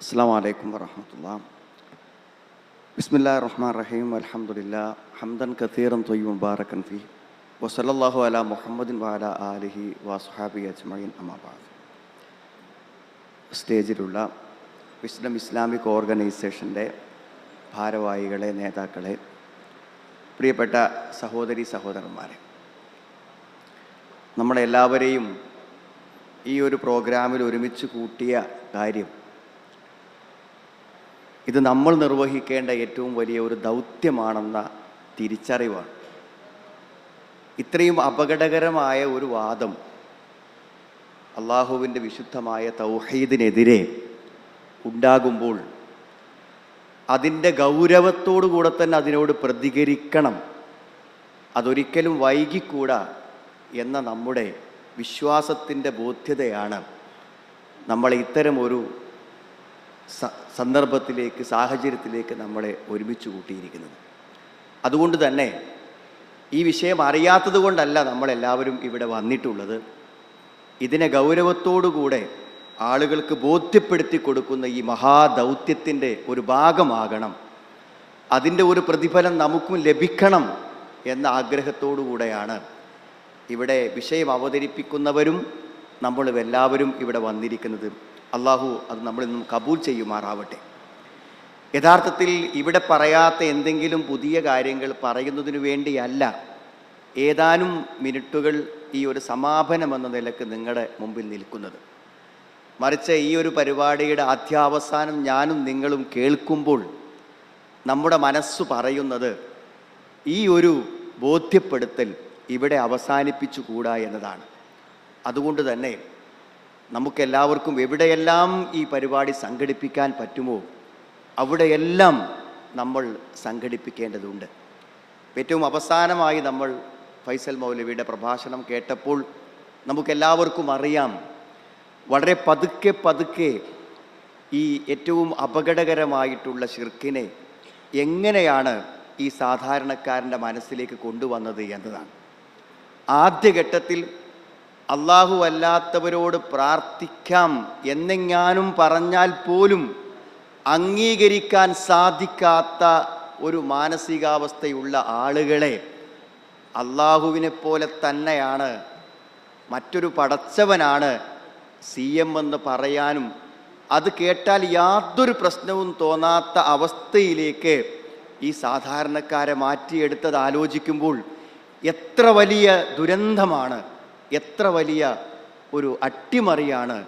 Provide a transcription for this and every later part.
അസ്സാം വലൈക്കും വറഹമത്തുള്ള. ബിസ്മില്ലാ റഹ്മാൻ റഹീം അലഹമുല്ല ഹംദൻ കത്തീറൻ തൊയ് മുബാറക്കൻ ഫി. വസലല്ലാഹു അല മുഹമ്മദിൻ വാല ആലിഹി വാസുഹാബി അജ്മീൻ അമാബാദ് സ്റ്റേജിലുള്ള വിസ്ലം ഇസ്ലാമിക് ഓർഗനൈസേഷന്റെ ഭാരവാഹികളെ നേതാക്കളെ പ്രിയപ്പെട്ട സഹോദരി സഹോദരന്മാരെ നമ്മളെല്ലാവരെയും ഈ ഒരു പ്രോഗ്രാമിൽ ഒരുമിച്ച് കൂട്ടിയ കാര്യം ഇത് നമ്മൾ നിർവഹിക്കേണ്ട ഏറ്റവും വലിയ ഒരു ദൗത്യമാണെന്ന തിരിച്ചറിവാണ്. ഇത്രയും അപകടകരമായ ഒരു വാദം അള്ളാഹുവിന്റെ വിശുദ്ധമായ തൗഹീദിനെതിരെ ഉണ്ടാകുമ്പോൾ അതിന്റെ ഗൗരവത്തോടു കൂടെ തന്നെ അതിനോട് പ്രതികരിക്കണം. അതൊരിക്കലും വൈകിക്കൂടാ എന്ന നമ്മുടെ വിശ്വാസത്തിന്റെ ബോധ്യതയാണ്. നമ്മൾ ഇത്തരം ഒരു സന്ദർഭത്തിലേക്ക് സാഹചര്യത്തിലേക്ക് നമ്മളെ ഒരുമിച്ച് കൂട്ടിയിരിക്കുന്നത്. അതുകൊണ്ട് തന്നെ ഈ വിഷയം അറിയാത്തത് കൊണ്ടല്ല നമ്മളെല്ലാവരും ഇവിടെ വന്നിട്ടുള്ളത്. ഇതിനെ ഗൗരവത്തോടുകൂടെ ആളുകൾക്ക് ബോധ്യപ്പെടുത്തി കൊടുക്കുന്ന ഈ മഹാദൗത്യത്തിന്റെ ഒരു ഭാഗമാകണം. അതിന്റെ ഒരു പ്രതിഫലം നമുക്കും ലഭിക്കണം എന്ന ആഗ്രഹത്തോടു കൂടെയാണ് ഇവിടെ വിഷയം അവതരിപ്പിക്കുന്നവരും നമ്മളും എല്ലാവരും ഇവിടെ വന്നിരിക്കുന്നത്. അള്ളാഹു അത് നമ്മളിൽ നിന്നും കബൂൽ ചെയ്യുമാറാവട്ടെ. യഥാർത്ഥത്തിൽ ഇവിടെ പറയാത്ത എന്തെങ്കിലും പുതിയ കാര്യങ്ങൾ പറയുന്നതിനു വേണ്ടിയല്ല ഏതാനും മിനിറ്റുകൾ ഈ ഒരു സമാപനം എന്ന നിലയ്ക്ക് നിങ്ങളുടെ മുമ്പിൽ നിൽക്കുന്നത്. മറിച്ച് ഈ ഒരു പരിപാടിയുടെ അധ്യാവസാനം ഞാനും നിങ്ങളും കേൾക്കുമ്പോൾ നമ്മുടെ മനസ്സ് പറയുന്നത് ഈ ഒരു ബോധ്യപ്പെടുത്തൽ ഇവിടെ അവസാനിപ്പിച്ചുകൂടാ എന്നതാണ്. അതുകൊണ്ട് തന്നെ നമുക്കെല്ലാവർക്കും എവിടെയെല്ലാം ഈ പരിപാടി സംഘടിപ്പിക്കാൻ പറ്റുമോ അവിടെയെല്ലാം നമ്മൾ സംഘടിപ്പിക്കേണ്ടതുണ്ട്. ഏറ്റവും അവസാനമായി നമ്മൾ ഫൈസൽ മൗലവിയുടെ പ്രഭാഷണം കേട്ടപ്പോൾ നമുക്കെല്ലാവർക്കും അറിയാം വളരെ പതുക്കെ പതുക്കെ ഈ ഏറ്റവും അപകടകരമായിട്ടുള്ള ഷിർക്കിനെ എങ്ങനെയാണ് ഈ സാധാരണക്കാരന്റെ മനസ്സിലേക്ക് കൊണ്ടുവന്നത് എന്നതാണ്. ആദ്യഘട്ടത്തിൽ അള്ളാഹു അല്ലാത്തവരോട് പ്രാർത്ഥിക്കാം എന്നെങ്ങാനും പറഞ്ഞാൽ പോലും അംഗീകരിക്കാൻ സാധിക്കാത്ത ഒരു മാനസികാവസ്ഥയുള്ള ആളുകളെ അള്ളാഹുവിനെ പോലെ തന്നെയാണ് മറ്റൊരു പടച്ചവനാണ് സി എം എന്ന് പറയാനും അത് കേട്ടാൽ യാതൊരു പ്രശ്നവും തോന്നാത്ത അവസ്ഥയിലേക്ക് ഈ സാധാരണക്കാരെ മാറ്റിയെടുത്തത് ആലോചിക്കുമ്പോൾ എത്ര വലിയ ദുരന്തമാണ്. എത്ര വലിയ ഒരു അട്ടിമറിയാണ്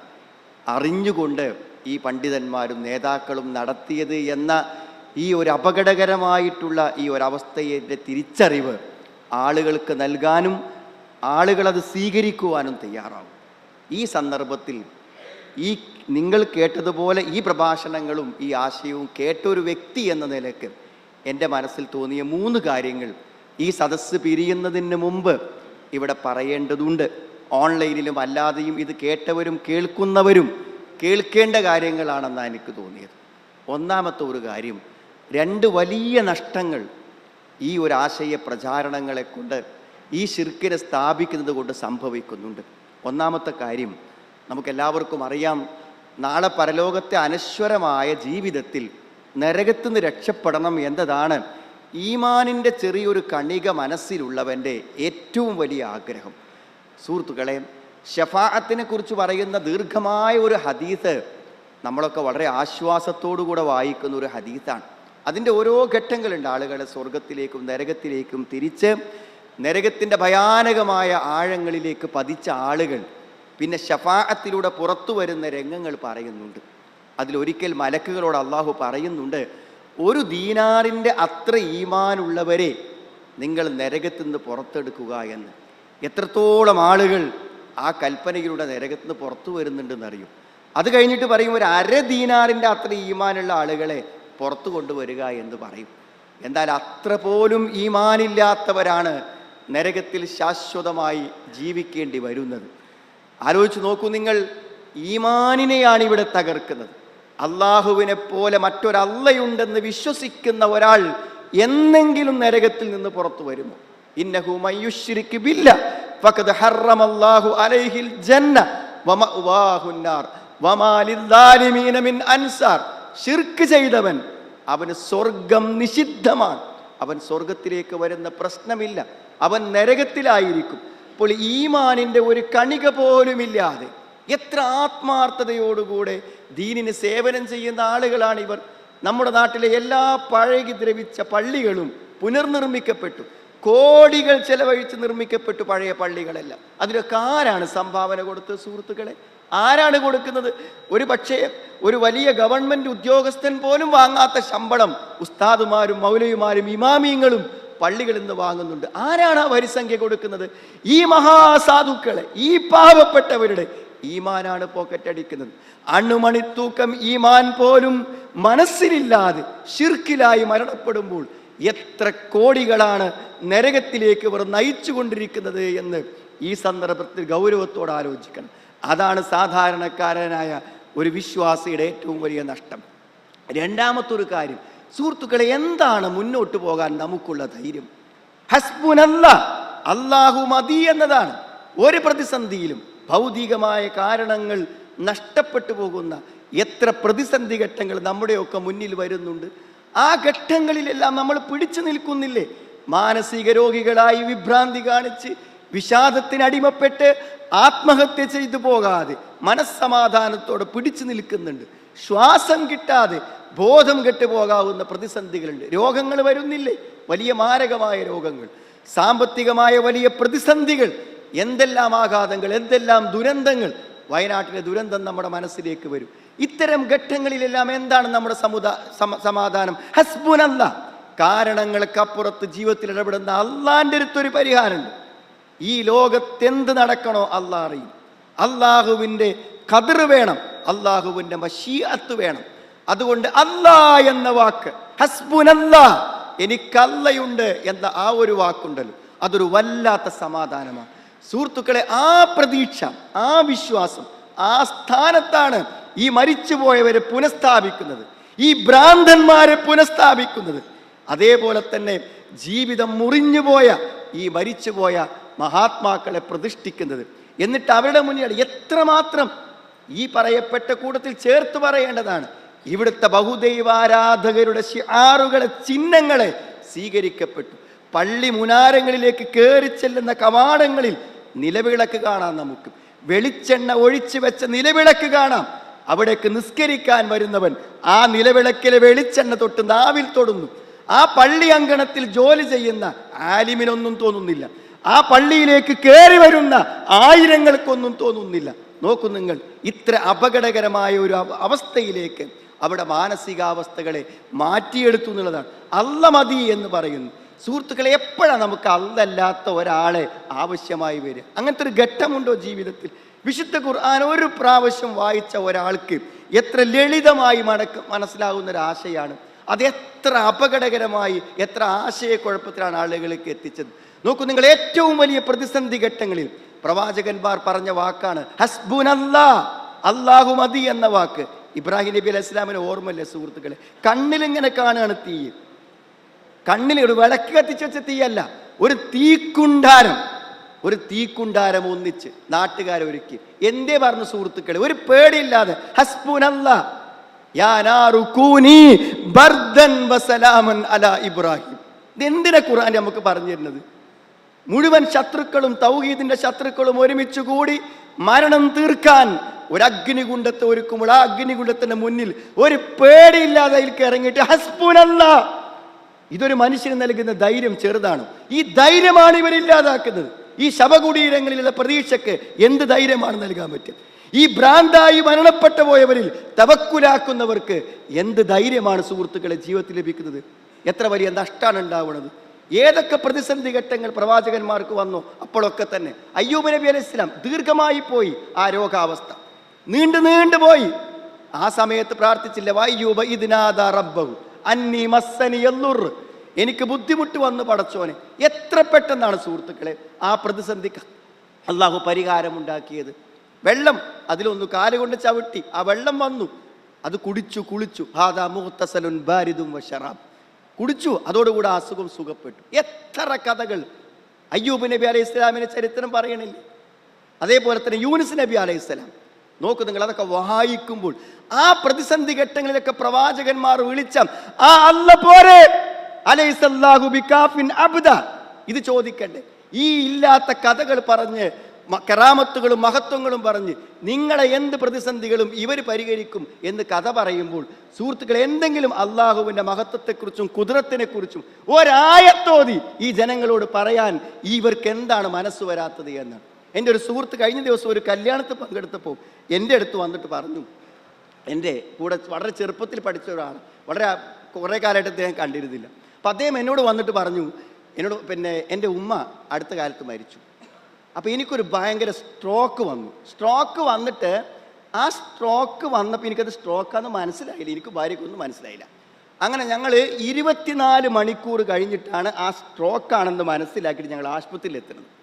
അറിഞ്ഞുകൊണ്ട് ഈ പണ്ഡിതന്മാരും നേതാക്കളും നടത്തിയത് എന്ന ഈ ഒരു അപകടകരമായിട്ടുള്ള ഈ ഒരവസ്ഥയുടെ തിരിച്ചറിവ് ആളുകൾക്ക് നൽകാനും ആളുകളത് സ്വീകരിക്കുവാനും തയ്യാറാവും. ഈ സന്ദർഭത്തിൽ ഈ നിങ്ങൾ കേട്ടതുപോലെ ഈ പ്രഭാഷണങ്ങളും ഈ ആശയവും കേട്ടൊരു വ്യക്തി എന്ന നിലയ്ക്ക് എന്റെ മനസ്സിൽ തോന്നിയ മൂന്ന് കാര്യങ്ങൾ ഈ സദസ്സ് പിരിയുന്നതിന് മുമ്പ് ഇവിടെ പറയേണ്ടതുണ്ട്. ഓൺലൈനിലും അല്ലാതെയും ഇത് കേട്ടവരും കേൾക്കുന്നവരും കേൾക്കേണ്ട കാര്യങ്ങളാണെന്നാണ് എനിക്ക് തോന്നിയത്. ഒന്നാമത്തെ ഒരു കാര്യം രണ്ട് വലിയ നഷ്ടങ്ങൾ ഈ ഒരു ആശയ പ്രചാരണങ്ങളെ കൊണ്ട് ഈ ശിർക്കിനെ സ്ഥാപിക്കുന്നത് കൊണ്ട് സംഭവിക്കുന്നുണ്ട്. ഒന്നാമത്തെ കാര്യം നമുക്കെല്ലാവർക്കും അറിയാം നാളെ പരലോകത്തെ അനശ്വരമായ ജീവിതത്തിൽ നരകത്തുനിന്ന് രക്ഷപ്പെടണം എന്നതാണ് ഈമാനിന്റെ ചെറിയൊരു കണിക മനസ്സിലുള്ളവന്റെ ഏറ്റവും വലിയ ആഗ്രഹം. സുഹൃത്തുക്കളെ ഷഫാഅത്തിനെ കുറിച്ച് പറയുന്ന ദീർഘമായ ഒരു ഹദീസ് നമ്മളൊക്കെ വളരെ ആശ്വാസത്തോടു കൂടെ വായിക്കുന്ന ഒരു ഹദീസാണ്. അതിന്റെ ഓരോ ഘട്ടങ്ങളുണ്ട് ആളുകളെ സ്വർഗത്തിലേക്കും നരകത്തിലേക്കും തിരിച്ച് നരകത്തിന്റെ ഭയാനകമായ ആഴങ്ങളിലേക്ക് പതിച്ച ആളുകൾ. പിന്നെ ഷഫാഅത്തിലൂടെ പുറത്തു വരുന്ന രംഗങ്ങൾ പറയുന്നുണ്ട്. അതിലൊരിക്കൽ മലക്കുകളോട് അള്ളാഹു പറയുന്നുണ്ട് ഒരു ദീനാറിന്റെ അത്ര ഈമാനുള്ളവരെ നിങ്ങൾ നരകത്തു നിന്ന് പുറത്തെടുക്കുക എന്ന്. എത്രത്തോളം ആളുകൾ ആ കൽപ്പനയിലൂടെ നരകത്തു നിന്ന് പുറത്തു വരുന്നുണ്ടെന്ന് അറിയും അത് കഴിഞ്ഞിട്ട് പറയും ഒരു അര ദീനാറിന്റെ അത്ര ഈമാനുള്ള ആളുകളെ പുറത്തു കൊണ്ടുവരിക എന്ന് പറയും. എന്നാൽ അത്ര പോലും ഈമാനില്ലാത്തവരാണ് നരകത്തിൽ ശാശ്വതമായി ജീവിക്കേണ്ടി വരുന്നത്. ആലോചിച്ച് നോക്കൂ നിങ്ങൾ ഈമാനിനെയാണ് ഇവിടെ തകർക്കുന്നത്. അള്ളാഹുവിനെ പോലെ മറ്റൊരല്ലയുണ്ടെന്ന് വിശ്വസിക്കുന്ന ഒരാൾ എന്നെങ്കിലും നരകത്തിൽ നിന്ന് പുറത്തു വരുമോ? ഇന്നഹു ബില്ല ഫഖദ് ഹറമല്ലാഹു അലൈഹിൽ ജന്ന മിൻ അൻസാർ ശിർക്ക് ചെയ്തവൻ അവന് സ്വർഗം നിഷിദ്ധമാണ്. അവൻ സ്വർഗത്തിലേക്ക് വരുന്ന പ്രശ്നമില്ല. അവൻ നരകത്തിലായിരിക്കും. അപ്പോൾ ഈമാനിന്റെ ഒരു കണിക പോലുമില്ലാതെ എത്ര ആത്മാർത്ഥതയോടുകൂടെ ദീനിന് സേവനം ചെയ്യുന്ന ആളുകളാണ് ഇവർ നമ്മുടെ നാട്ടിലെ എല്ലാ പഴകി ദ്രവിച്ച പള്ളികളും പുനർനിർമ്മിക്കപ്പെട്ടു. കോടികൾ ചെലവഴിച്ച് നിർമ്മിക്കപ്പെട്ടു പഴയ പള്ളികളെല്ലാം. അതിലൊക്കെ ആരാണ് സംഭാവന കൊടുത്തത് സുഹൃത്തുക്കളെ? ആരാണ് കൊടുക്കുന്നത്? ഒരു പക്ഷേ ഒരു വലിയ ഗവൺമെന്റ് ഉദ്യോഗസ്ഥൻ പോലും വാങ്ങാത്ത ശമ്പളം ഉസ്താദുമാരും മൗലയുമാരും ഇമാമിയങ്ങളും പള്ളികളിൽ നിന്ന് വാങ്ങുന്നുണ്ട്. ആരാണ് ആ വരിസംഖ്യ കൊടുക്കുന്നത്? ഈ മഹാസാധുക്കളെ ഈ പാവപ്പെട്ടവരുടെ ഈമാനാണ് പോക്കറ്റ് അടിക്കുന്നത്. അണുമണിത്തൂക്കം ഈമാൻ പോലും മനസ്സിലില്ലാതെ ശിർക്കിലായി മരണപ്പെടുമ്പോൾ എത്ര കോടികളാണ് നരകത്തിലേക്ക് ഇവർ നയിച്ചുകൊണ്ടിരിക്കുന്നത് എന്ന് ഈ സന്ദർഭത്തിൽ ഗൗരവത്തോടെ ആലോചിക്കണം. അതാണ് സാധാരണക്കാരനായ ഒരു വിശ്വാസിയുടെ ഏറ്റവും വലിയ നഷ്ടം. രണ്ടാമത്തൊരു കാര്യം സുഹൃത്തുക്കളെ എന്താണ് മുന്നോട്ട് പോകാൻ നമുക്കുള്ള ധൈര്യം? ഹസ്ബുനല്ല അള്ളാഹു മതി എന്നതാണ്. ഒരു പ്രതിസന്ധിയിലും ഭൗതികമായ കാരണങ്ങൾ നഷ്ടപ്പെട്ടു പോകുന്ന എത്ര പ്രതിസന്ധി ഘട്ടങ്ങൾ നമ്മുടെയൊക്കെ മുന്നിൽ വരുന്നുണ്ട്. ആ ഘട്ടങ്ങളിലെല്ലാം നമ്മൾ പിടിച്ചു നിൽക്കുന്നില്ലേ? മാനസിക രോഗികളായി വിഭ്രാന്തി കാണിച്ച് വിഷാദത്തിന് അടിമപ്പെട്ട് ആത്മഹത്യ ചെയ്തു പോകാതെ മനസ്സമാധാനത്തോടെ പിടിച്ചു നിൽക്കുന്നുണ്ട്. ശ്വാസം കിട്ടാതെ ബോധം കെട്ടുപോകാവുന്ന പ്രതിസന്ധികളുണ്ട്. രോഗങ്ങൾ വരുന്നില്ലേ? വലിയ മാരകമായ രോഗങ്ങൾ. സാമ്പത്തികമായ വലിയ പ്രതിസന്ധികൾ എന്തെല്ലാം ആഘാതങ്ങൾ എന്തെല്ലാം ദുരന്തങ്ങൾ വയനാട്ടിലെ ദുരന്തം നമ്മുടെ മനസ്സിലേക്ക് വരും. ഇത്തരം ഘട്ടങ്ങളിലെല്ലാം എന്താണ് നമ്മുടെ സമുദാ സമാധാനം? ഹസ്ബുനല്ല. കാരണങ്ങൾക്കപ്പുറത്ത് ജീവിതത്തിൽ ഇടപെടുന്ന അള്ളാന്റെ അടുത്തൊരു പരിഹാരമുണ്ട്. ഈ ലോകത്തെന്ത് നടക്കണോ അള്ളാഹ് അറിയും. അള്ളാഹുവിന്റെ കതിർ വേണം അള്ളാഹുവിന്റെ മഷീഅത്ത് വേണം. അതുകൊണ്ട് അല്ലാ എന്ന വാക്ക് ഹസ്ബുനല്ല എനിക്കല്ലയുണ്ട് എന്ന ആ ഒരു വാക്കുണ്ടല്ലോ. അതൊരു വല്ലാത്ത സമാധാനമാണ്. സുഹൃത്തുക്കളെ ആ പ്രതീക്ഷ ആ വിശ്വാസം ആ സ്ഥാനത്താണ് ഈ മരിച്ചുപോയവരെ പുനഃസ്ഥാപിക്കുന്നത് ഈ ഭ്രാന്തന്മാരെ പുനഃസ്ഥാപിക്കുന്നത്. അതേപോലെ തന്നെ ജീവിതം മുറിഞ്ഞുപോയ ഈ മരിച്ചുപോയ മഹാത്മാക്കളെ പ്രതിഷ്ഠിക്കുന്നത്. എന്നിട്ട് അവരുടെ മുന്നിൽ എത്രമാത്രം ഈ പറയപ്പെട്ട കൂട്ടത്തിൽ ചേർത്ത് പറയേണ്ടതാണ്. ഇവിടുത്തെ ബഹുദൈവാരാധകരുടെ ആറുകളെ ചിഹ്നങ്ങളെ സ്വീകരിക്കപ്പെട്ടു. പള്ളി മുനാരങ്ങളിലേക്ക് കയറി ചെല്ലുന്ന കവാടങ്ങളിൽ നിലവിളക്ക് കാണാം നമുക്ക്. വെളിച്ചെണ്ണ ഒഴിച്ചു വെച്ച നിലവിളക്ക് കാണാം. അവിടേക്ക് നിസ്കരിക്കാൻ വരുന്നവൻ ആ നിലവിളക്കിലെ വെളിച്ചെണ്ണ തൊട്ട് നാവിൽ തൊടുന്നു. ആ പള്ളി അങ്കണത്തിൽ ജോലി ചെയ്യുന്ന ആലിമിനൊന്നും തോന്നുന്നില്ല. ആ പള്ളിയിലേക്ക് കയറി വരുന്ന ആയിരങ്ങൾക്കൊന്നും തോന്നുന്നില്ല. നോക്കൂ നിങ്ങൾ ഇത്ര അപകടകരമായ ഒരു അവസ്ഥയിലേക്ക് അവിടെ മാനസികാവസ്ഥകളെ മാറ്റിയെടുത്തു എന്നുള്ളതാണ്. അല്ല മതി എന്ന് പറയുന്നു. സുഹൃത്തുക്കളെ എപ്പോഴാണ് നമുക്ക് അല്ലല്ലാത്ത ഒരാളെ ആവശ്യമായി വരിക? അങ്ങനത്തെ ഒരു ഘട്ടമുണ്ടോ ജീവിതത്തിൽ? വിശുദ്ധ ഖുർആൻ ഒരു പ്രാവശ്യം വായിച്ച ഒരാൾക്ക് എത്ര ലളിതമായി മടക്ക് മനസ്സിലാകുന്ന ഒരു ആശയാണ്. അത് എത്ര അപകടകരമായി എത്ര ആശയക്കുഴപ്പത്തിലാണ് ആളുകളിലേക്ക് എത്തിച്ചത്. നോക്കൂ നിങ്ങൾ ഏറ്റവും വലിയ പ്രതിസന്ധി ഘട്ടങ്ങളിൽ പ്രവാചകന്മാർ പറഞ്ഞ വാക്കാണ് ഹസ്ബുനല്ലാ അള്ളാഹു മതി എന്ന വാക്ക്. ഇബ്രാഹിം നബി അലൈഹി ഇസ്ലാമിന് ഓർമ്മയില്ലേ സുഹൃത്തുക്കളെ? കണ്ണിലിങ്ങനെ കാണുകയാണ് തീ കണ്ണിൽ ഒരു വിളക്ക് കത്തിച്ച് വെച്ച തീയല്ല. ഒരു തീക്കുണ്ടാരം. ഒരു തീക്കുണ്ടാരം ഒന്നിച്ച് നാട്ടുകാരെ ഒരുക്കി. എന്തേ പറഞ്ഞു സുഹൃത്തുക്കളെ? ഒരു പേടിയില്ലാതെ. ഹസ്ബുനല്ല. ഇബ്രാഹിം. ഇതെന്തിനാ ഖുർആൻ നമുക്ക് പറഞ്ഞു തരുന്നത്? മുഴുവൻ ശത്രുക്കളും തൗഹീദിന്റെ ശത്രുക്കളും ഒരുമിച്ച് കൂടി മരണം തീർക്കാൻ ഒരു അഗ്നികുണ്ടത്തെ ഒരുക്കുമ്പോൾ ആ അഗ്നികുണ്ടത്തിന്റെ മുന്നിൽ ഒരു പേടിയില്ലാതെ അതിൽ ഇറങ്ങിയിട്ട് ഹസ്ബുനല്ല. ഇതൊരു മനുഷ്യന് നൽകുന്ന ധൈര്യം ചെറുതാണ്. ഈ ധൈര്യമാണ് ഇവരില്ലാതാക്കുന്നത് ഈ ശവകുടീരങ്ങളിലുള്ള പ്രതീക്ഷയ്ക്ക് എന്ത് ധൈര്യമാണ് നൽകാൻ പറ്റും? ഈ ഭ്രാന്തായി മരണപ്പെട്ടു പോയവരിൽ തവക്കുലാക്കുന്നവർക്ക് എന്ത് ധൈര്യമാണ് സുഹൃത്തുക്കളെ ജീവിതത്തിൽ ലഭിക്കുന്നത്? എത്ര വലിയ നഷ്ടമാണ് ഉണ്ടാവുന്നത്? ഏതൊക്കെ പ്രതിസന്ധി ഘട്ടങ്ങൾ പ്രവാചകന്മാർക്ക് വന്നു അപ്പോഴൊക്കെ തന്നെ. അയ്യൂബ് നബി അലൈഹി ഇസ്ലാം ദീർഘമായി പോയി ആ രോഗാവസ്ഥ. നീണ്ടു നീണ്ടു പോയി. ആ സമയത്ത് പ്രാർത്ഥിച്ചില്ല വയ്യൂബ ഇതിനാദ റബ്ബഹു. അന്നി മസ്സനി എനിക്ക് ബുദ്ധിമുട്ട് വന്ന് പടച്ചോനെ. എത്ര പെട്ടെന്നാണ് സുഹൃത്തുക്കളെ ആ പ്രതിസന്ധിക്ക് അള്ളാഹു പരിഹാരമുണ്ടാക്കിയത്. വെള്ളം അതിലൊന്ന് കാലുകൊണ്ട് ചവിട്ടി. ആ വെള്ളം വന്നു. അത് കുടിച്ചു കുളിച്ചു. ഹാദാ മുഹത്തസലുൻ ബാരിദും വഷറാബ് കുടിച്ചു. അതോടുകൂടെ അസുഖം സുഖപ്പെട്ടു. എത്ര കഥകൾ. അയ്യൂബ് നബി അലൈഹി ഇസ്ലാമിന്റെ ചരിത്രം പറയണില്ലേ? അതേപോലെ തന്നെ യൂനിസ് നബി അലൈഹി സ്വലാം നോക്കൂ നിങ്ങൾ അതൊക്കെ വായിക്കുമ്പോൾ ആ പ്രതിസന്ധി ഘട്ടങ്ങളിലൊക്കെ പ്രവാചകന്മാർ വിളിച്ച ആ അല്ല പോരെ? അബ്ദ. ഇത് ചോദിക്കണ്ടേ ഈ ഇല്ലാത്ത കഥകൾ പറഞ്ഞ് കരാമത്തുകളും മഹത്വങ്ങളും പറഞ്ഞ് നിങ്ങളെ എന്ത് പ്രതിസന്ധികളും ഇവർ പരിഹരിക്കും എന്ന് കഥ പറയുമ്പോൾ സുഹൃത്തുക്കൾ എന്തെങ്കിലും അള്ളാഹുവിന്റെ മഹത്വത്തെക്കുറിച്ചും കുതിരത്തിനെക്കുറിച്ചും ഒരായത്തോതി ഈ ജനങ്ങളോട് പറയാൻ ഇവർക്ക് എന്താണ് മനസ്സ് വരാത്തത് എന്നാണ് എന്റെ ഒരു സുഹൃത്ത് കഴിഞ്ഞ ദിവസം ഒരു കല്യാണത്തിൽ പങ്കെടുത്തപ്പോൾ എന്റെ അടുത്ത് വന്നിട്ട് പറഞ്ഞു എന്റെ കൂടെ വളരെ ചെറുപ്പത്തിൽ പഠിച്ച ഒരാൾ വളരെ കുറേ കാലമായിട്ട് അദ്ദേഹം കണ്ടിരുന്നില്ല. അപ്പം അദ്ദേഹം എന്നോട് വന്നിട്ട് പറഞ്ഞു എന്നോട് പിന്നെ എന്റെ ഉമ്മ അടുത്ത കാലത്ത് മരിച്ചു. അപ്പോൾ എനിക്കൊരു ഭയങ്കര സ്ട്രോക്ക് വന്നു. സ്ട്രോക്ക് വന്നിട്ട് ആ സ്ട്രോക്ക് വന്നപ്പോൾ എനിക്കത് സ്ട്രോക്കാന്ന് മനസ്സിലായില്ല. എനിക്ക് ഭാര്യയ്ക്കൊന്നും മനസ്സിലായില്ല. അങ്ങനെ ഞങ്ങൾ ഇരുപത്തിനാല് മണിക്കൂർ കഴിഞ്ഞിട്ടാണ് ആ സ്ട്രോക്കാണെന്ന് മനസ്സിലാക്കിയിട്ട് ഞങ്ങൾ ആശുപത്രിയിൽ എത്തുന്നത്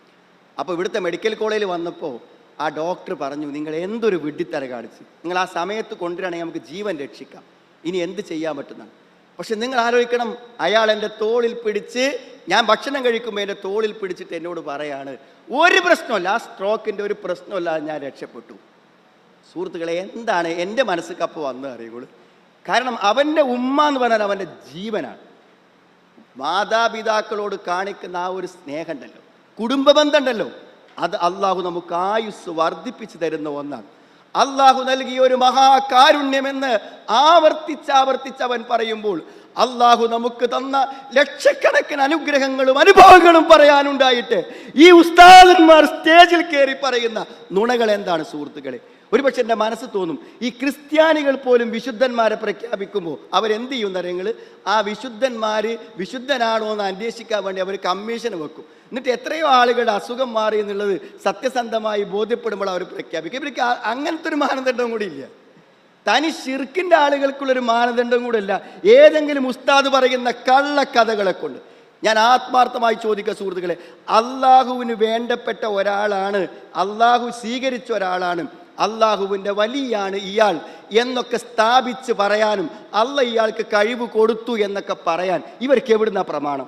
അപ്പോൾ ഇവിടുത്തെ മെഡിക്കൽ കോളേജിൽ വന്നപ്പോൾ ആ ഡോക്ടർ പറഞ്ഞു നിങ്ങൾ എന്തൊരു വിഡ്ഢിത്തര കാണിച്ച്. നിങ്ങൾ ആ സമയത്ത് കൊണ്ടുവരികയാണെങ്കിൽ നമുക്ക് ജീവൻ രക്ഷിക്കാം. ഇനി എന്ത് ചെയ്യാൻ പറ്റുന്നതാണ്? പക്ഷെ നിങ്ങൾ ആലോചിക്കണം അയാൾ എന്റെ തോളിൽ പിടിച്ച് ഞാൻ ഭക്ഷണം കഴിക്കുമ്പോൾ എന്റെ തോളിൽ പിടിച്ചിട്ട് എന്നോട് പറയാണ് ഒരു പ്രശ്നമല്ല ആ സ്ട്രോക്കിന്റെ ഒരു പ്രശ്നമല്ല ഞാൻ രക്ഷപ്പെട്ടു. സുഹൃത്തുക്കളെ എന്താണ് എന്റെ മനസ്സിൽ അപ്പോൾ വന്നത് അറിയുള്ളൂ. കാരണം അവന്റെ ഉമ്മ എന്ന് പറഞ്ഞാൽ അവന്റെ ജീവനാണ്. മാതാപിതാക്കളോട് കാണിക്കുന്ന ആ ഒരു സ്നേഹമുണ്ടല്ലോ കുടുംബ ബന്ധമുണ്ടല്ലോ അത് അള്ളാഹു നമുക്ക് ആയുസ് വർദ്ധിപ്പിച്ചു തരുന്ന ഒന്നാണ്. അള്ളാഹു നൽകിയ ഒരു മഹാകാരുണ്യമെന്ന് ആവർത്തിച്ചാവർത്തിച്ച് അവൻ പറയുമ്പോൾ അള്ളാഹു നമുക്ക് തന്ന ലക്ഷക്കണക്കിന് അനുഗ്രഹങ്ങളും അനുഭവങ്ങളും പറയാനുണ്ടായിട്ട് ഈ ഉസ്താദന്മാർ സ്റ്റേജിൽ കയറി പറയുന്ന നുണകൾ എന്താണ് സുഹൃത്തുക്കളെ? ഒരുപക്ഷെ എന്റെ മനസ്സ് തോന്നും ഈ ക്രിസ്ത്യാനികൾ പോലും വിശുദ്ധന്മാരെ പ്രഖ്യാപിക്കുമ്പോൾ അവരെന്ത് ചെയ്യും എന്നറിയങ്ങൾ ആ വിശുദ്ധന്മാർ വിശുദ്ധനാണോ എന്ന് അന്വേഷിക്കാൻ വേണ്ടി അവർ കമ്മീഷൻ വെക്കും. എന്നിട്ട് എത്രയോ ആളുകളുടെ അസുഖം മാറി എന്നുള്ളത് സത്യസന്ധമായി ബോധ്യപ്പെടുമ്പോൾ അവർ പ്രഖ്യാപിക്കും. ഇവർക്ക് അങ്ങനത്തെ ഒരു മാനദണ്ഡം കൂടി ഇല്ല. തനി ഷിർക്കിന്റെ ആളുകൾക്കുള്ളൊരു മാനദണ്ഡം കൂടെ ഇല്ല ഏതെങ്കിലും ഉസ്താദ് പറയുന്ന കള്ളക്കഥകളെ കൊണ്ട് ഞാൻ ആത്മാർത്ഥമായി ചോദിക്കുക സുഹൃത്തുക്കളെ അള്ളാഹുവിന് വേണ്ടപ്പെട്ട ഒരാളാണ് അള്ളാഹു സ്വീകരിച്ച ഒരാളാണ് അള്ളാഹുവിന്റെ വലിയാണ് ഇയാൾ എന്നൊക്കെ സ്ഥാപിച്ച് പറയാനും അല്ല ഇയാൾക്ക് കഴിവ് കൊടുത്തു എന്നൊക്കെ പറയാൻ ഇവർക്ക് എവിടുന്ന പ്രമാണം?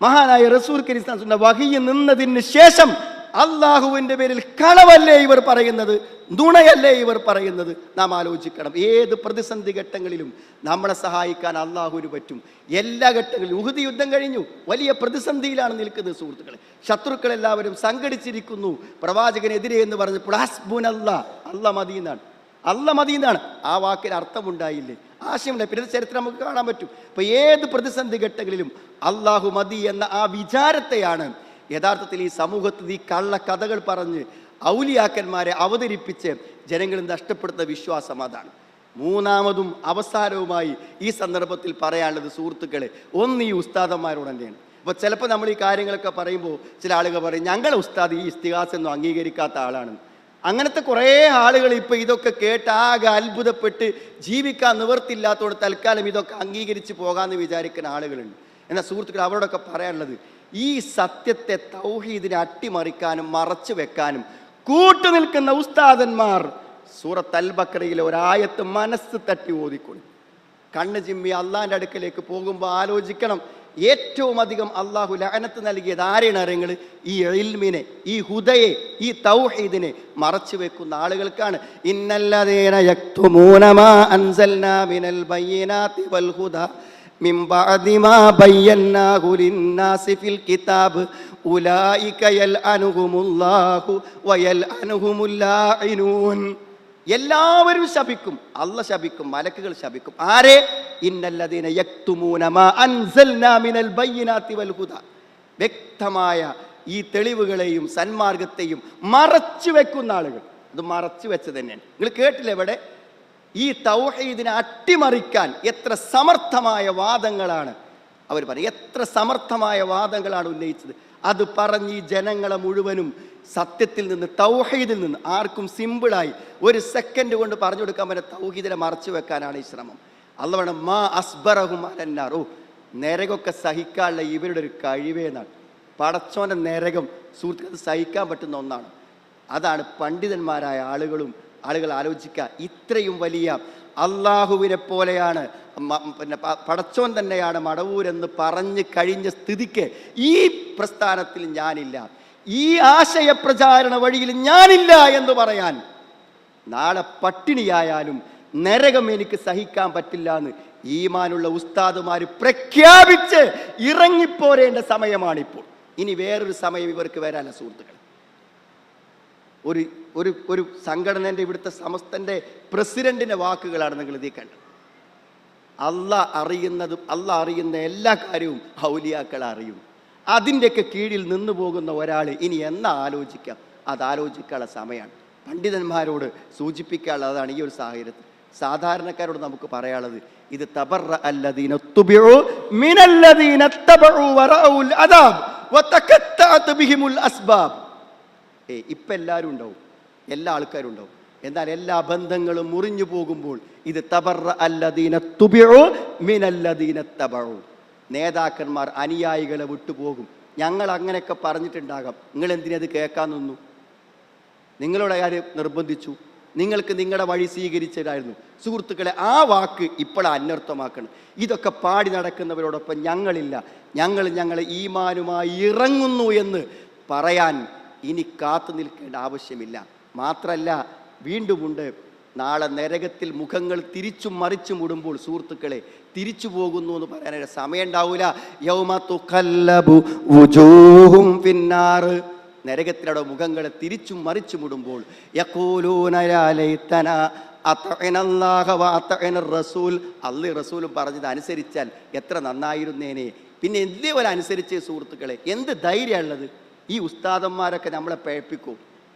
മഹാനായ റസൂൽ കരിസ്ഥാൻ വഹിയ നിന്നതിന് ശേഷം അള്ളാഹുവിന്റെ പേരിൽ കളവല്ലേ ഇവർ പറയുന്നത്? നുണയല്ലേ ഇവർ പറയുന്നത്? നാം ആലോചിക്കണം. ഏത് പ്രതിസന്ധി ഘട്ടങ്ങളിലും നമ്മളെ സഹായിക്കാൻ അള്ളാഹുവിന് പറ്റും. എല്ലാ ഘട്ടങ്ങളിലും. ഉഹുദി യുദ്ധം കഴിഞ്ഞു. വലിയ പ്രതിസന്ധിയിലാണ് നിൽക്കുന്നത് സുഹൃത്തുക്കളെ. ശത്രുക്കളെല്ലാവരും സംഘടിച്ചിരിക്കുന്നു. പ്രവാചകനെതിരെ എന്ന് പറഞ്ഞപ്പോൾ ഹസ്ബുൻ അല്ല അല്ല എന്നാണ്. അല്ല മദീന്നാണ് ആ വാക്കിന് അർത്ഥമുണ്ടായില്ലേ? ആശയമുണ്ടായി. പിന്നെ ചരിത്രം നമുക്ക് കാണാൻ പറ്റും. അപ്പൊ ഏത് പ്രതിസന്ധി ഘട്ടങ്ങളിലും അള്ളാഹു മതി എന്ന ആ വിചാരത്തെയാണ് യഥാർത്ഥത്തിൽ ഈ സമൂഹത്തിൽ ഈ കള്ള കഥകൾ പറഞ്ഞ് ഔലിയാക്കന്മാരെ അവതരിപ്പിച്ച് ജനങ്ങൾ നഷ്ടപ്പെടുത്തുന്ന വിശ്വാസം അതാണ്. മൂന്നാമതും അവസാനവുമായി ഈ സന്ദർഭത്തിൽ പറയാനുള്ളത് സുഹൃത്തുക്കളെ ഒന്ന് ഈ ഉസ്താദന്മാരോട് തന്നെയാണ്. അപ്പോൾ ചിലപ്പോൾ നമ്മൾ ഈ കാര്യങ്ങളൊക്കെ പറയുമ്പോൾ ചില ആളുകൾ പറയും ഞങ്ങളെ ഉസ്താദ് ഈ ഇസ്തിഹാസൊന്നും അംഗീകരിക്കാത്ത ആളാണ് അങ്ങനത്തെ കുറേ ആളുകൾ ഇപ്പോൾ ഇതൊക്കെ കേട്ട് ആകെ അത്ഭുതപ്പെട്ട് ജീവിക്കാൻ നിവർത്തില്ലാത്തതുകൊണ്ട് തൽക്കാലം ഇതൊക്കെ അംഗീകരിച്ച് പോകാമെന്ന് വിചാരിക്കുന്ന ആളുകളുണ്ട്. എന്നാൽ സുഹൃത്തുക്കൾ അവരോടൊക്കെ പറയാനുള്ളത് ഈ സത്യത്തെ തൗഹീദിനെ അട്ടിമറിക്കാനും മറച്ചു വെക്കാനും കൂട്ടുനിൽക്കുന്ന ഉസ്താദന്മാർ സൂറത്ത് അൽ ബക്കറയിലെ ഒരായത്ത് മനസ്സ് തട്ടി ഓതിക്കൊണ്ട് കണ്ണ് ചിമ്മി അള്ളാഹിന്റെ അടുക്കലേക്ക് പോകുമ്പോൾ ആലോചിക്കണം ഏറ്റവും അധികം അള്ളാഹു ലഹനത്ത് നൽകിയത് ആരെയാണ് അറിയങ്ങൾ ഈ എൽമിനെ ഈ ഹുദയെ ഈ തൗഹീദിനെ മറച്ചു വെക്കുന്ന ആളുകൾക്കാണ്. ഇന്നല്ലതേന യക്തുമൂന മാ അൻസൽനാ മിനൽ ബയ്യനാതി വൽ ഹുദ. എല്ലാവരും ശപിക്കും. അല്ല ശപിക്കും. മലക്കുകൾ ശപിക്കും. ആരെ? വ്യക്തമായ ഈ തെളിവുകളെയും സന്മാർഗത്തെയും മറച്ചു വെക്കുന്ന ആളുകൾ. അത് മറച്ചു വെച്ച് തന്നെയാണ്. നിങ്ങൾ കേട്ടില്ല ഇവിടെ? ഈ തൗഹീദിനെ അട്ടിമറിക്കാൻ എത്ര സമർത്ഥമായ വാദങ്ങളാണ്. അവർ പറയും എത്ര സമർത്ഥമായ വാദങ്ങളാണ് ഉന്നയിച്ചത്. അത് പറഞ്ഞ് ഈ ജനങ്ങളെ മുഴുവനും സത്യത്തിൽ നിന്ന് തൗഹീദിൽ നിന്ന് ആർക്കും സിമ്പിളായി ഒരു സെക്കൻഡ് കൊണ്ട് പറഞ്ഞു കൊടുക്കാൻ പറ്റുന്ന തൗഹീദിനെ മറച്ചു വെക്കാനാണ് ഈ ശ്രമം. അല്ലവണ്ണം മാ അസ്ബറഹും അലന്നാർ. ഓ സഹിക്കാനുള്ള ഇവരുടെ ഒരു കഴിവേന്നാണ് പടച്ചോന്റെ നരകം സുഹൃത്തുക്കൾ സഹിക്കാൻ പറ്റുന്ന ഒന്നാണ്. അതാണ് പണ്ഡിതന്മാരായ ആളുകളും ആളുകൾ ആലോചിക്കുക ഇത്രയും വലിയ അള്ളാഹുവിനെ പോലെയാണ് പിന്നെ പടച്ചോൻ തന്നെയാണ് മടവൂരെന്ന് പറഞ്ഞ് കഴിഞ്ഞ സ്ഥിതിക്ക് ഈ പ്രസ്ഥാനത്തിൽ ഞാനില്ല. ഈ ആശയപ്രചാരണ വഴിയിൽ ഞാനില്ല എന്ന് പറയാൻ നാളെ പട്ടിണിയായാലും നരകം എനിക്ക് സഹിക്കാൻ പറ്റില്ല എന്ന് ഈമാനുള്ള ഉസ്താദുമാർ പ്രഖ്യാപിച്ച് ഇറങ്ങിപ്പോരേണ്ട സമയമാണിപ്പോൾ. ഇനി വേറൊരു സമയം ഇവർക്ക് വരാന സുഹൃത്തുക്കൾ ഒരു ഒരു ഒരു സംഘടനേന്റെ ഇവിടുത്തെ സമസ്തന്റെ പ്രസിഡന്റിന്റെ വാക്കുകളാണ് നിങ്ങൾ ഇതിൽ കണ്ടത്. അല്ല അറിയുന്നതും അല്ല അറിയുന്ന എല്ലാ കാര്യവും ഹൗലിയാക്കൾ അറിയും. അതിന്റെയൊക്കെ കീഴിൽ നിന്നു പോകുന്ന ഒരാൾ ഇനി എന്നാ ആലോചിക്കാം? അത് ആലോചിക്കാനുള്ള സമയമാണ്. പണ്ഡിതന്മാരോട് സൂചിപ്പിക്കാനുള്ളതാണ് ഈ ഒരു സാഹചര്യത്തിൽ. സാധാരണക്കാരോട് നമുക്ക് പറയാനുള്ളത് ഇത് തബറ അല്ലദീന തുബിഉ മിനല്ലദീന തബഉ വറഉൽ അദാബ് അസ്ബാബ്. ഏ ഇപ്പം എല്ലാവരും ഉണ്ടാവും. എല്ലാ ആൾക്കാരും ഉണ്ടാവും എന്നാൽ എല്ലാ ബന്ധങ്ങളും മുറിഞ്ഞു പോകുമ്പോൾ ഇത് തബറ അല്ലദീന തുബിഉ മിനല്ലദീന തബഴോ നേതാക്കന്മാർ അനുയായികളെ വിട്ടുപോകും ഞങ്ങൾ അങ്ങനെയൊക്കെ പറഞ്ഞിട്ടുണ്ടാകാം. നിങ്ങൾ എന്തിനത് കേൾക്കാൻ നിന്നു? നിങ്ങളോട് ആര് നിർബന്ധിച്ചു? നിങ്ങൾക്ക് നിങ്ങളുടെ വഴി സ്വീകരിച്ചതായിരുന്നു. സുഹൃത്തുക്കളെ ആ വാക്ക് ഇപ്പോൾ അന്വർത്ഥമാക്കണം. ഇതൊക്കെ പാടി നടക്കുന്നവരോടൊപ്പം ഞങ്ങളില്ല. ഞങ്ങൾ ഞങ്ങളെ ഈമാനുമായി ഇറങ്ങുന്നു എന്ന് പറയാൻ ഇനി കാത്തു നിൽക്കേണ്ട ആവശ്യമില്ല. മാത്രല്ല വീണ്ടുമുണ്ട് നാളെ നരകത്തിൽ മുഖങ്ങൾ തിരിച്ചും മറിച്ചും ഇടുമ്പോൾ സുഹൃത്തുക്കളെ തിരിച്ചു പോകുന്നു എന്ന് പറയാനൊരു സമയം ഉണ്ടാവൂല. യൗമ ഫിന്നാറ് നരകത്തിലവിടെ മുഖങ്ങളെ തിരിച്ചും മറിച്ചും ഇടുമ്പോൾ യഖൂലൂന യാ ലൈതന അത്അന അല്ലാഹ വ റസൂൽ. അള്ളി റസൂലും പറഞ്ഞത് അനുസരിച്ചാൽ എത്ര നന്നായിരുന്നേനെ. പിന്നെ എന്തേ പോലെ അനുസരിച്ച് സുഹൃത്തുക്കളെ? എന്ത് ധൈര്യമുള്ളത് ഈ ഉസ്താദന്മാരൊക്കെ നമ്മളെ പഴപ്പിക്കൂ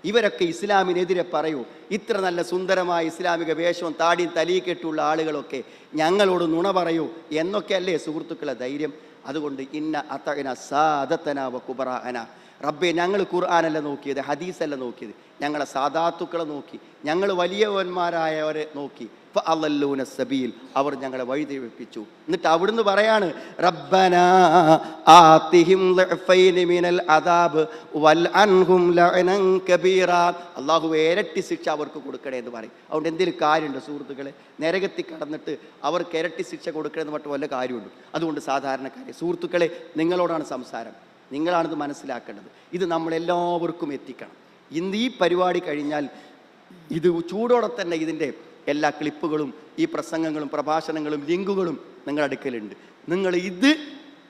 ഇവരൊക്കെ ഇസ്ലാമിനെതിരെ പറയൂ. ഇത്ര നല്ല സുന്ദരമായ ഇസ്ലാമിക വേഷവും താടിയും തലീക്കെട്ടുള്ള ആളുകളൊക്കെ ഞങ്ങളോട് നുണ പറയൂ എന്നൊക്കെയല്ലേ സുഹൃത്തുക്കളെ ധൈര്യം. അതുകൊണ്ട് ഇന്ന അത്തകന സാദത്തന വ കുബറാന റബ്ബെ ഞങ്ങൾ ഖുർആാനല്ല നോക്കിയത് ഹദീസല്ല നോക്കിയത്. ഞങ്ങളെ സാധാത്തുക്കളെ നോക്കി. ഞങ്ങൾ വലിയവന്മാരായവരെ നോക്കി. അല്ലൂന സബീൽ. അവർ ഞങ്ങളെ വഴിതെളിപ്പിച്ചു എന്നിട്ട് അവിടുന്ന് പറയാണ് ആതിഹിം മിനൽ അദാബ് വൽ അൻഹും ലഅനൻ കബീറ. അള്ളാഹു ഇരട്ടി ശിക്ഷ അവർക്ക് കൊടുക്കണേ എന്ന് പറയും. അതുകൊണ്ട് എന്തെങ്കിലും കാര്യമുണ്ട് സുഹൃത്തുക്കളെ? നരകത്തിൽ കടന്നിട്ട് അവർക്ക് ഇരട്ടി ശിക്ഷ കൊടുക്കണേ എന്ന് പറഞ്ഞിട്ട് വല്ല കാര്യമുണ്ട്? അതുകൊണ്ട് സാധാരണക്കാരെ സുഹൃത്തുക്കളെ നിങ്ങളോടാണ് സംസാരം. നിങ്ങളാണിത് മനസ്സിലാക്കേണ്ടത്. ഇത് നമ്മളെല്ലാവർക്കും എത്തിക്കണം. ഇന്ന് ഈ പരിപാടി കഴിഞ്ഞാൽ ഇത് ചൂടോടെ തന്നെ ഇതിന്റെ എല്ലാ ക്ലിപ്പുകളും ഈ പ്രസംഗങ്ങളും പ്രഭാഷണങ്ങളും ലിങ്കുകളും നിങ്ങളുടെ അടുക്കലുണ്ട്. നിങ്ങൾ ഇത്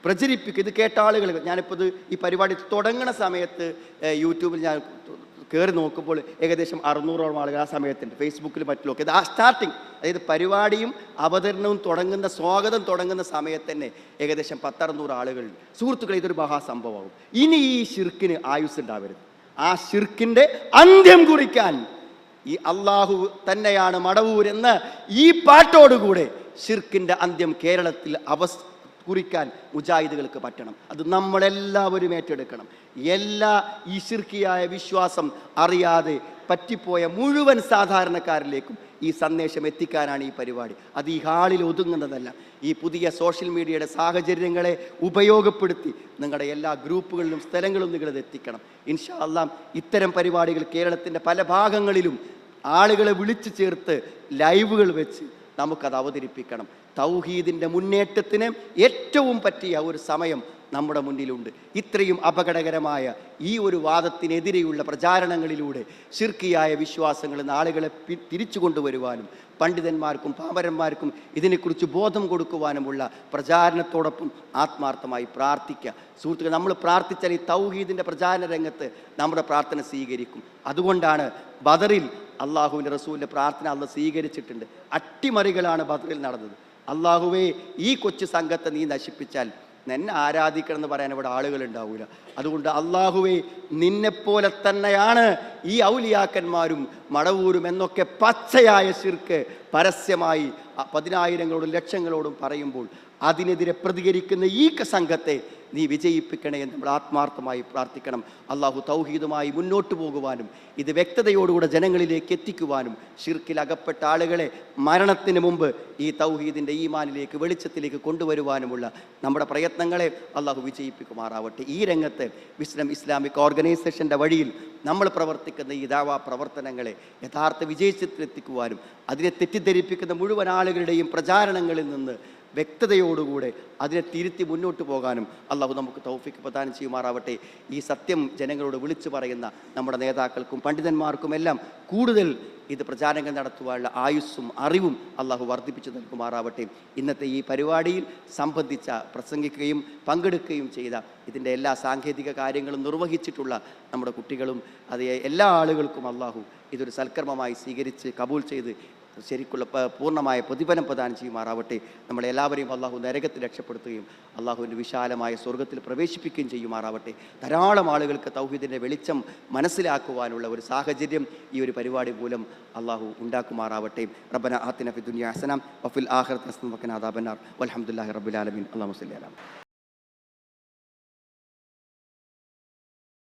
പ്രചരിപ്പിക്കുക ഇത് കേട്ട ആളുകൾ. ഞാനിപ്പോൾ ഇത് ഈ പരിപാടി തുടങ്ങുന്ന സമയത്ത് യൂട്യൂബിൽ ഞാൻ കയറി നോക്കുമ്പോൾ ഏകദേശം അറുന്നൂറോളം ആളുകൾ ആ സമയത്തുണ്ട്. ഫേസ്ബുക്കിലും മറ്റിലൊക്കെ ഇത് ആ സ്റ്റാർട്ടിങ് അതായത് പരിപാടിയും അവതരണവും തുടങ്ങുന്ന സ്വാഗതം തുടങ്ങുന്ന സമയത്ത് തന്നെ ഏകദേശം പത്തറുന്നൂറ് ആളുകൾ സുഹൃത്തുക്കളെ ഇതൊരു മഹാസംഭവമാകും ഇനി ഈ ഷിർക്കിന് ആയുസ് ഉണ്ടാവരുത്. ആ ഷിർക്കിന്റെ അന്ത്യം കുറിക്കാൻ ഈ അള്ളാഹു തന്നെയാണ് മടവൂരെന്ന് ഈ പാട്ടോടുകൂടെ ഷിർക്കിന്റെ അന്ത്യം കേരളത്തിൽ അവസ് കുറിക്കാൻ മുജാഹിദുകൾക്ക് പറ്റണം. അത് നമ്മളെല്ലാവരും ഏറ്റെടുക്കണം. എല്ലാ ഈ ശിർക്കിയായ വിശ്വാസം അറിയാതെ പറ്റിപ്പോയ മുഴുവൻ സാധാരണക്കാരിലേക്കും ഈ സന്ദേശം എത്തിക്കാനാണ് ഈ പരിപാടി. അത് ഈ ഹാളിൽ ഒതുങ്ങുന്നതല്ല. ഈ പുതിയ സോഷ്യൽ മീഡിയയുടെ സാഹചര്യങ്ങളെ ഉപയോഗപ്പെടുത്തി നിങ്ങളുടെ എല്ലാ ഗ്രൂപ്പുകളിലും സ്ഥലങ്ങളും നിങ്ങളത് എത്തിക്കണം. ഇൻഷാ അല്ലാം ഇത്തരം പരിപാടികൾ കേരളത്തിന്റെ പല ഭാഗങ്ങളിലും ആളുകളെ വിളിച്ചു ചേർത്ത് ലൈവുകൾ വെച്ച് നമുക്കത് അവതരിപ്പിക്കണം. തൗഹീദിന്റെ മുന്നേറ്റത്തിന് ഏറ്റവും പറ്റിയ ഒരു സമയം നമ്മുടെ മുന്നിലുണ്ട്. ഇത്രയും അപകടകരമായ ഈ ഒരു വാദത്തിനെതിരെയുള്ള പ്രചാരണങ്ങളിലൂടെ ശിർക്കിയായ വിശ്വാസങ്ങൾ ആളുകളെ തിരിച്ചു കൊണ്ടുവരുവാനും പണ്ഡിതന്മാർക്കും പാമരന്മാർക്കും ഇതിനെക്കുറിച്ച് ബോധം കൊടുക്കുവാനുമുള്ള പ്രചാരണത്തോടൊപ്പം ആത്മാർത്ഥമായി പ്രാർത്ഥിക്കുക സുഹൃത്തുക്കൾ നമ്മൾ പ്രാർത്ഥിച്ചാൽ ഈ തൗഹീദിന്റെ പ്രചാരണ രംഗത്ത് നമ്മുടെ പ്രാർത്ഥന സ്വീകരിക്കും. അതുകൊണ്ടാണ് ബദറിൽ അള്ളാഹുവിന്റെ റസൂലിന്റെ പ്രാർത്ഥന അന്ന് സ്വീകരിച്ചിട്ടുണ്ട്. അട്ടിമറികളാണ് ബദറിൽ നടന്നത്. അള്ളാഹുവേ ഈ കൊച്ചു സംഘത്തെ നീ നശിപ്പിച്ചാൽ നിന്നെ ആരാധിക്കണം എന്ന് പറയാൻ ഇവിടെ ആളുകൾ ഉണ്ടാവില്ല അതുകൊണ്ട് അള്ളാഹുവെ നിന്നെപ്പോലെ തന്നെയാണ് ഈ ഔലിയാക്കന്മാരും മടവൂരും എന്നൊക്കെ പച്ചയായ ശിർക്ക് പരസ്യമായി പതിനായിരങ്ങളോടും ലക്ഷങ്ങളോടും പറയുമ്പോൾ അതിനെതിരെ പ്രതികരിക്കുന്ന ഈ സംഘത്തെ നീ വിജയിപ്പിക്കണേ എന്ന് നമ്മൾ ആത്മാർത്ഥമായി പ്രാർത്ഥിക്കണം. അള്ളാഹു തൗഹീദുമായി മുന്നോട്ട് പോകുവാനും ഇത് വ്യക്തതയോടുകൂടെ ജനങ്ങളിലേക്ക് എത്തിക്കുവാനും ഷിർക്കിൽ അകപ്പെട്ട ആളുകളെ മരണത്തിന് മുമ്പ് ഈ തൗഹീദിന്റെ ഈമാനിലേക്ക് വെളിച്ചത്തിലേക്ക് കൊണ്ടുവരുവാനുമുള്ള നമ്മുടെ പ്രയത്നങ്ങളെ അള്ളാഹു വിജയിപ്പിക്കുമാറാവട്ടെ. ഈ രംഗത്ത് വിസ്ലം ഇസ്ലാമിക് ഓർഗനൈസേഷന്റെ വഴിയിൽ നമ്മൾ പ്രവർത്തിക്കുന്ന ഈ ദാവാ പ്രവർത്തനങ്ങളെ യഥാർത്ഥ വിജയത്തിലെത്തിക്കുവാനും അതിനെ തെറ്റിദ്ധരിപ്പിക്കുന്ന മുഴുവൻ ആളുകളുടെയും പ്രചാരണങ്ങളിൽ നിന്ന് വ്യക്തതയോടുകൂടെ അതിനെ തിരുത്തി മുന്നോട്ട് പോകാനും അള്ളാഹു നമുക്ക് തൗഫിക്ക് പ്രദാനം ചെയ്യുമാറാവട്ടെ. ഈ സത്യം ജനങ്ങളോട് വിളിച്ചു പറയുന്ന നമ്മുടെ നേതാക്കൾക്കും പണ്ഡിതന്മാർക്കും എല്ലാം കൂടുതൽ ഇത് പ്രചാരങ്ങൾ നടത്തുവാനുള്ള ആയുസ്സും അറിവും അള്ളാഹു വർദ്ധിപ്പിച്ചു നൽകുമാറാവട്ടെ. ഇന്നത്തെ ഈ പരിപാടിയിൽ സംബന്ധിച്ച പ്രസംഗിക്കുകയും പങ്കെടുക്കുകയും ചെയ്ത ഇതിന്റെ എല്ലാ സാങ്കേതിക കാര്യങ്ങളും നിർവഹിച്ചിട്ടുള്ള നമ്മുടെ കുട്ടികളും അത് എല്ലാ ആളുകൾക്കും അള്ളാഹു ഇതൊരു സൽക്കർമ്മമായി സ്വീകരിച്ച് കബൂൽ ചെയ്ത് ശരിക്കുള്ള പൂർണമായ പ്രതിഫലം പ്രദാനം ചെയ്യുമാറാവട്ടെ. നമ്മളെല്ലാവരെയും അള്ളാഹു നരകത്തിൽ രക്ഷപ്പെടുത്തുകയും അള്ളാഹുവിന്റെ വിശാലമായ സ്വർഗത്തിൽ പ്രവേശിപ്പിക്കുകയും ചെയ്യുമാറാവട്ടെ. ധാരാളം ആളുകൾക്ക് തൗഹീദിന്റെ വെളിച്ചം മനസ്സിലാക്കുവാനുള്ള ഒരു സാഹചര്യം ഈ ഒരു പരിപാടി മൂലം അള്ളാഹു ഉണ്ടാക്കുമാറാവട്ടെ. റബ്ബന ആത്തിന ഫി ദുനിയ ഹസനം വഫിൽ ആഹ്റത്ത് ഹസനം വക്കനാദാബനാർ വലഹമുല്ലാഹി ആലമീൻ. സ്വല്ലി അലാ